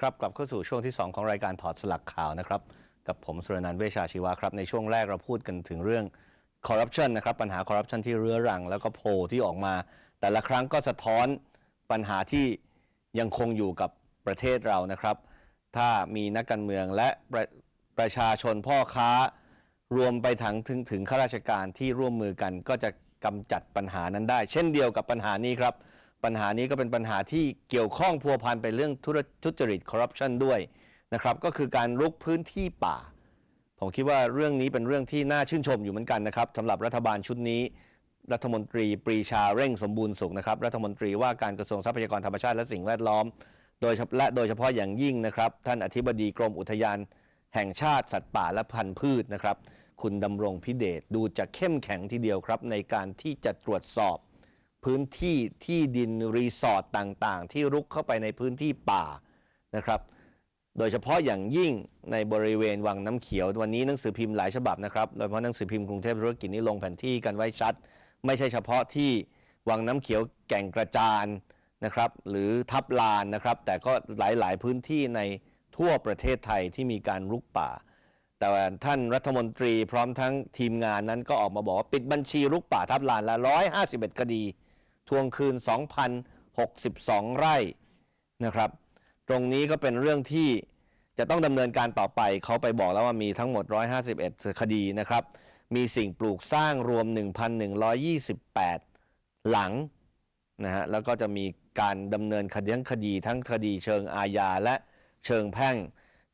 ครับกลับเข้าสู่ช่วงที่ 2 ของรายการถอดสลักข่าวนะครับ กับผมสุรนันท์เวชาชีวะครับ ในช่วงแรกเราพูดกันถึงเรื่องคอร์รัปชันนะครับ ปัญหาคอร์รัปชันที่เรื้อรัง แล้วก็โพลที่ออกมา แต่ละครั้งก็สะท้อนปัญหาที่ยังคงอยู่กับประเทศเรานะครับ ถ้ามีนักการเมืองและประประชาชนพ่อค้ารวมไปถึงถึงถึงข้าราชการที่ร่วมมือกัน ก็จะกำจัดปัญหานั้นได้ เช่นเดียวกับปัญหานี้ครับ ปัญหานี้ก็เป็นปัญหาที่เกี่ยวข้องพัวพันไปเรื่องธุรทุจริตคอร์รัปชันด้วยนะครับ ก็คือการรุกพื้นที่ป่า ผมคิดว่าเรื่องนี้เป็นเรื่องที่น่าชื่นชมอยู่เหมือนกันนะครับสำหรับรัฐบาลชุดนี้ รัฐมนตรีปรีชาเร่งสมบูรณ์สุขนะครับ รัฐมนตรีว่าการกระทรวงทรัพยากรธรรมชาติและสิ่งแวดล้อม โดยและโดยเฉพาะอย่างยิ่งนะครับ ท่านอธิบดีกรมอุทยาน แห่งชาติสัตว์ป่าและพันธุ์พืชนะครับ คุณดำรงพิเดชดูจะเข้มแข็งทีเดียวครับ ในการที่จะตรวจสอบ พื้นที่ที่ดินรีสอร์ทต่างๆ ที่รุกเข้าไปในพื้นที่ป่านะครับ โดยเฉพาะอย่างยิ่งในบริเวณวังน้ำเขียว วันนี้หนังสือพิมพ์หลายฉบับนะครับ โดยเฉพาะหนังสือพิมพ์กรุงเทพธุรกิจนี่ลงแผนที่กันไว้ชัด ไม่ใช่เฉพาะที่วังน้ำเขียวแก่งกระจานนะครับหรือทับลานนะครับ แต่ก็หลายๆพื้นที่ในทั่วประเทศไทยที่มีการรุกป่า แต่ท่านรัฐมนตรีพร้อมทั้งทีมงานนั้นก็ออกมาบอกว่า ปิดบัญชีรุกป่าทับลานละ151 คดี ทวงคืน 2,062 ไร่นะครับ ตรงนี้ก็เป็นเรื่องที่จะต้องดำเนินการต่อไป เขาไปบอกแล้วว่ามีทั้งหมด 151 คดีนะครับ มีสิ่งปลูกสร้างรวม 1,128 หลังนะฮะ แล้วก็จะมีการดำเนินคดีทั้งคดีทั้งคดีเชิงอาญาและเชิงแพ่ง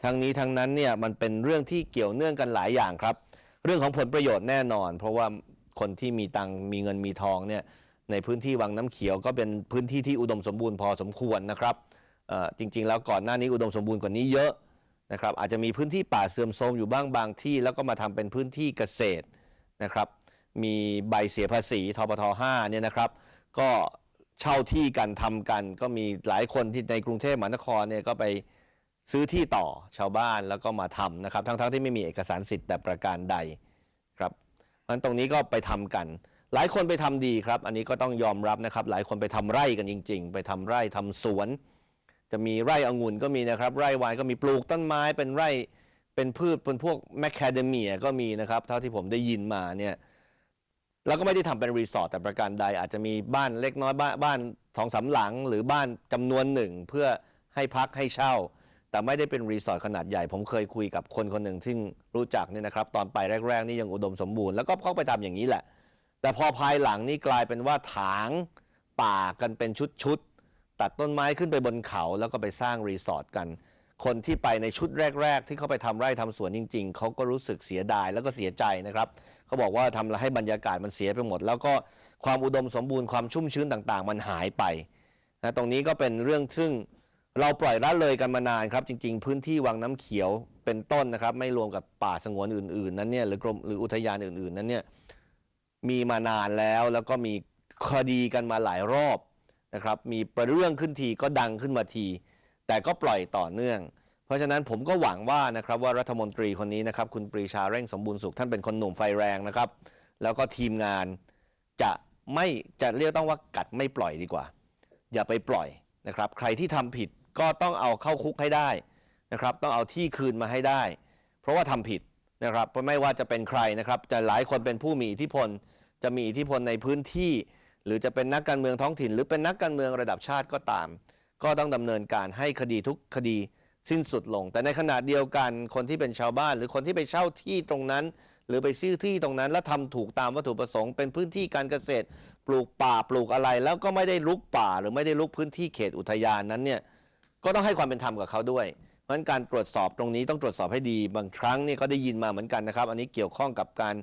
ทั้งนี้ทั้งนั้นเนี่ยมันเป็นเรื่องที่เกี่ยวเนื่องกันหลายอย่างครับ เรื่องของผลประโยชน์แน่นอน เพราะว่าคนที่มีตังมีเงินมีทองเนี่ย ในพื้นที่วังน้ำเขียวก็เป็นพื้นที่ที่อุดมสมบูรณ์พอสมควรนะครับจริงๆ แล้วก่อนหน้านี้อุดมสมบูรณ์กว่านี้เยอะนะครับอาจจะมีพื้นที่ป่าเสื่อมโทรมอยู่บ้างบางที่ แล้วก็มาทำเป็นพื้นที่เกษตรนะครับมีใบเสียภาษีทบท5เนี่ยนะครับ ก็เช่าที่กันทำกัน ก็มีหลายคนที่ในกรุงเทพมหานครเนี่ยก็ไปซื้อที่ต่อชาวบ้านแล้วก็มาทำนะครับทั้งๆที่ไม่มีเอกสารสิทธิ์แต่ประการใดครับเพราะงั้นตรงนี้ก็ไปทำกัน หลายคนไปทำดีครับ อันนี้ก็ต้องยอมรับนะครับ หลายคนไปทำไร่กันจริง ๆ ไปทำไร่ทำสวน จะมีไร่องุ่นก็มีนะครับ ไร่ไวน์ก็มีปลูกต้นไม้เป็นไร่เป็นพืชเป็นพวกแมคคาเดเมียก็มีนะครับ เท่าที่ผมได้ยินมาเนี่ยแล้วก็ไม่ได้ทำเป็นรีสอร์ทแต่ประการใดอาจจะมีบ้านเล็กน้อยบ้านบ้านสองสาหลัง หรือบ้านจำนวนหนึ่งเพื่อให้พักให้เช่า แต่ไม่ได้เป็นรีสอร์ทขนาดใหญ่ ผมเคยคุยกับคนคนหนึ่งที่รู้จักเนี่ยนะครับ ตอนไปแรก ๆ นี่ยังอุดมสมบูรณ์แล้วก็เขาไปทำอย่างนี้แหละ แต่พอภายหลังนี่กลายเป็นว่าถางป่ากันเป็นชุดๆตัดต้นไม้ขึ้นไปบนเขาแล้วก็ไปสร้างรีสอร์ทกัน คนที่ไปในชุดแรก ๆ ที่เขาไปทำไร่ทำสวนจริง ๆเขาก็รู้สึกเสียดายแล้วก็เสียใจนะครับเขาบอกว่าทำให้บรรยากาศมันเสียไปหมด แล้วก็ความอุดมสมบูรณ์ความชุ่มชื้นต่างๆ มันหายไปนะตรงนี้ก็เป็นเรื่องซึ่งเราปล่อยละเลยกันมานานครับ จริง ๆ พื้นที่วังน้ำเขียวเป็นต้นนะครับ ไม่รวมกับป่าสงวนอื่น ๆ นั้นเนี่ยหรือกรมหรืออุทยานอื่น ๆ นั้นเนี่ย มีมานานแล้ว แล้วก็มีคดีกันมาหลายรอบนะครับ มีประเรื่องขึ้นทีก็ดังขึ้นมาที แต่ก็ปล่อยต่อเนื่อง เพราะฉะนั้นผมก็หวังว่านะครับว่ารัฐมนตรีคนนี้นะครับคุณปรีชาเร่งสมบูรณ์สุขท่านเป็นคนหนุ่มไฟแรงนะครับ แล้วก็ทีมงานจะไม่จะเรียกต้องว่ากัดไม่ปล่อยดีกว่า อย่าไปปล่อยนะครับ ใครที่ทำผิดก็ต้องเอาเข้าคุกให้ได้นะครับ ต้องเอาที่คืนมาให้ได้ เพราะว่าทำผิด นะครับไม่ว่าจะเป็นใครนะครับจะหลายคนเป็นผู้มีอิทธิพล จะมีอิทธิพลในพื้นที่ หรือจะเป็นนักการเมืองท้องถิ่น หรือเป็นนักการเมืองระดับชาติก็ตาม ก็ต้องดำเนินการให้คดีทุกคดีสิ้นสุดลง แต่ในขณะเดียวกันคนที่เป็นชาวบ้าน หรือคนที่ไปเช่าที่ตรงนั้น หรือไปซื้อที่ตรงนั้น แล้วทำถูกตามวัตถุประสงค์เป็นพื้นที่การเกษตร ปลูกป่าปลูกอะไร แล้วก็ไม่ได้ลุกป่า หรือไม่ได้ลุกพื้นที่เขตอุทยานนั้นเนี่ยก็ต้องให้ความเป็นธรรมกับเขาด้วย เพราะฉะนั้นการตรวจสอบตรงนี้ต้องตรวจสอบให้ดี บางครั้งนี่ก็ได้ยินมาเหมือนกันนะครับ อันนี้เกี่ยวข้องกับการ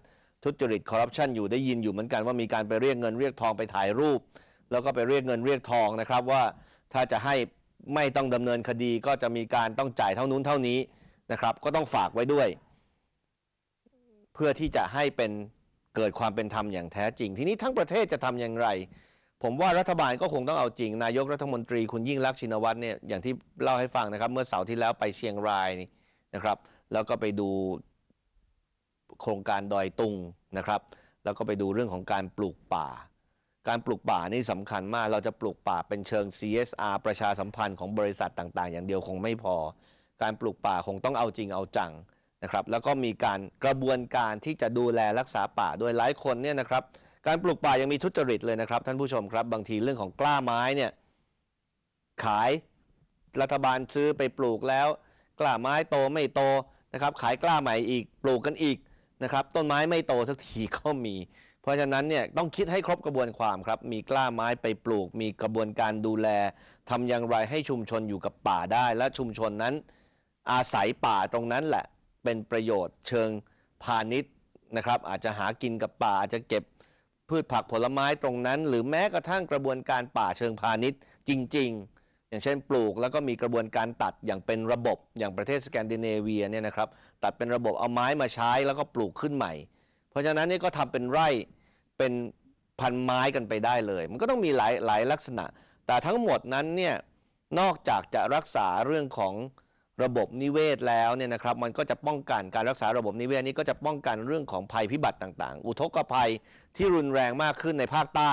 ทุจริตคอร์รัปชันอยู่ได้ยินอยู่เหมือนกันว่ามีการไปเรียกเงินเรียกทองไปถ่ายรูป แล้วก็ไปเรียกเงินเรียกทองนะครับว่าถ้าจะให้ไม่ต้องดำเนินคดีก็จะมีการต้องจ่ายเท่านู้นเท่านี้นะครับ ก็ต้องฝากไว้ด้วย เพื่อที่จะให้เป็นเกิดความเป็นธรรมอย่างแท้จริง ทีนี้ทั้งประเทศจะทำอย่างไร ผมว่ารัฐบาลก็คงต้องเอาจริง นายกรัฐมนตรีคุณยิ่งรักษณ์ชินวัตรเนี่ยอย่างที่เล่าให้ฟังนะครับ เมื่อเสาร์ที่แล้วไปเชียงรายนี่นะครับ แล้วก็ไปดูโครงการดอยตุงนะครับ แล้วก็ไปดูเรื่องของการปลูกป่า การปลูกป่านี่สำคัญมาก เราจะปลูกป่าเป็นเชิง CSR ประชาสัมพันธ์ของบริษัทต่าง ๆ อย่างเดียวคงไม่พอ การปลูกป่าคงต้องเอาจริงเอาจังนะครับ แล้วก็มีการกระบวนการที่จะดูแลรักษาป่าโดยหลายคนเนี่ยนะครับ การปลูกป่ายังมีทุจริตเลยนะครับ ท่านผู้ชมครับ บางทีเรื่องของกล้าไม้เนี่ยขายรัฐบาลซื้อไปปลูกแล้ว กล้าไม้โตไม่โตนะครับ ขายกล้าใหม่อีกปลูกกันอีกนะครับต้นไม้ไม่โตสักทีก็มี เพราะฉะนั้นเนี่ยต้องคิดให้ครบกระบวนความครับ มีกล้าไม้ไปปลูก มีกระบวนการดูแลทำอย่างไรให้ชุมชนอยู่กับป่าได้ และชุมชนนั้น อาศัยป่าตรงนั้นแหละ เป็นประโยชน์เชิงพาณิชย์นะครับ อาจจะหากินกับป่าอาจจะเก็บ พืชผักผลไม้ตรงนั้น หรือแม้กระทั่งกระบวนการป่าเชิงพาณิชย์จริง ๆ อย่างเช่นปลูกแล้วก็มีกระบวนการตัดอย่างเป็นระบบอย่างประเทศสแกนดิเนเวียเนี่ยนะครับตัดเป็นระบบเอาไม้มาใช้แล้วก็ปลูกขึ้นใหม่ เพราะฉะนั้นนี่ก็ทำเป็นไร่เป็นพันไม้กันไปได้เลย มันก็ต้องมีหลายหลายลักษณะ แต่ทั้งหมดนั้นเนี่ยนอกจากจะรักษาเรื่องของ ระบบนิเวศแล้วเนี่ยนะครับมันก็จะป้องกันการรักษาระบบนิเวศนี้ก็จะป้องกันเรื่องของภัยพิบัติต่างๆ อุทกภัยที่รุนแรงมากขึ้นในภาคใต้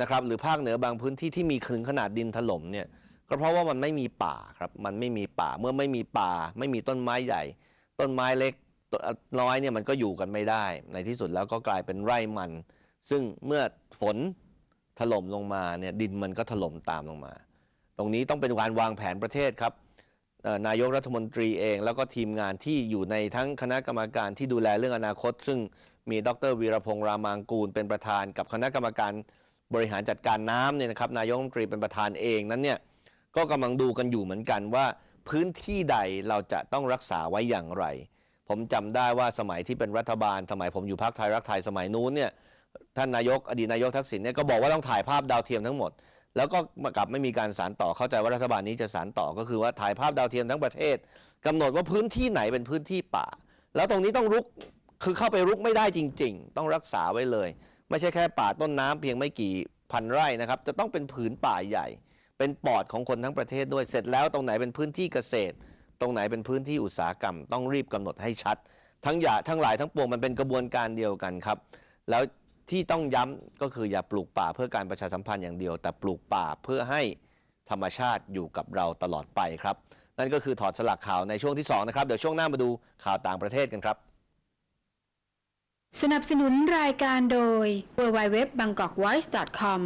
นะครับหรือภาคเหนือบางพื้นที่ที่มีถึงขนาดดินถล่มเนี่ยก็เพราะว่ามันไม่มีป่าครับมันไม่มีป่าเมื่อไม่มีป่า ไม่มีต้นไม้ใหญ่ ต้นไม้เล็กน้อยเนี่ยมันก็อยู่กันไม่ได้ ในที่สุดแล้วก็กลายเป็นไร่มัน ซึ่งเมื่อฝนถล่มลงมาเนี่ยดินมันก็ถล่มตามลงมา ตรงนี้ต้องเป็นการวางแผนประเทศครับ นายกรัฐมนตรีเอง แล้วก็ทีมงานที่อยู่ในทั้งคณะกรรมการที่ดูแลเรื่องอนาคต ซึ่งมีดรวีรพงษ์รามางกูล เป็นประธานกับคณะกรรมการบริหารจัดการน้ำเนี่ยนะครับนายกรัฐมนตรีเป็นประธานเองนั้นเนี่ยก็กำลังดูกันอยู่เหมือนกันว่า พื้นที่ใดเราจะต้องรักษาไว้อย่างไร ผมจำได้ว่าสมัยที่เป็นรัฐบาล สมัยผมอยู่พรรคไทยรักไทยสมัยนู้นเนี่ยท่านนายกอดีตนายกทักษิณเนี่ยก็บอกว่าต้องถ่ายภาพดาวเทียมทั้งหมด แล้วก็กลับไม่มีการสารต่อเข้าใจว่ารัฐบาลนี้จะสารต่อก็คือว่าถ่ายภาพดาวเทียมทั้งประเทศกำหนดว่าพื้นที่ไหนเป็นพื้นที่ป่า แล้วตรงนี้ต้องรุกคือเข้าไปรุกไม่ได้จริง ๆ ต้องรักษาไว้เลย ไม่ใช่แค่ป่าต้นน้ำเพียงไม่กี่พันไร่นะครับ จะต้องเป็นผืนป่าใหญ่ เป็นปอดของคนทั้งประเทศด้วยเสร็จแล้วตรงไหนเป็นพื้นที่เกษตร ตรงไหนเป็นพื้นที่อุตสาหกรรม ต้องรีบกำหนดให้ชัด ทั้งอย่าทั้งหลายทั้งปวงมันเป็นกระบวนการเดียวกันครับ แล้ว ที่ต้องย้ำก็คืออย่าปลูกป่าเพื่อการประชาสัมพันธ์อย่างเดียว แต่ปลูกป่าเพื่อให้ธรรมชาติอยู่กับเราตลอดไปครับ นั่นก็คือถอดสลักข่าวในช่วงที่ 2 นะครับ เดี๋ยวช่วงหน้ามาดูข่าวต่างประเทศกันครับ สนับสนุนรายการโดย www.bangkokvoice.com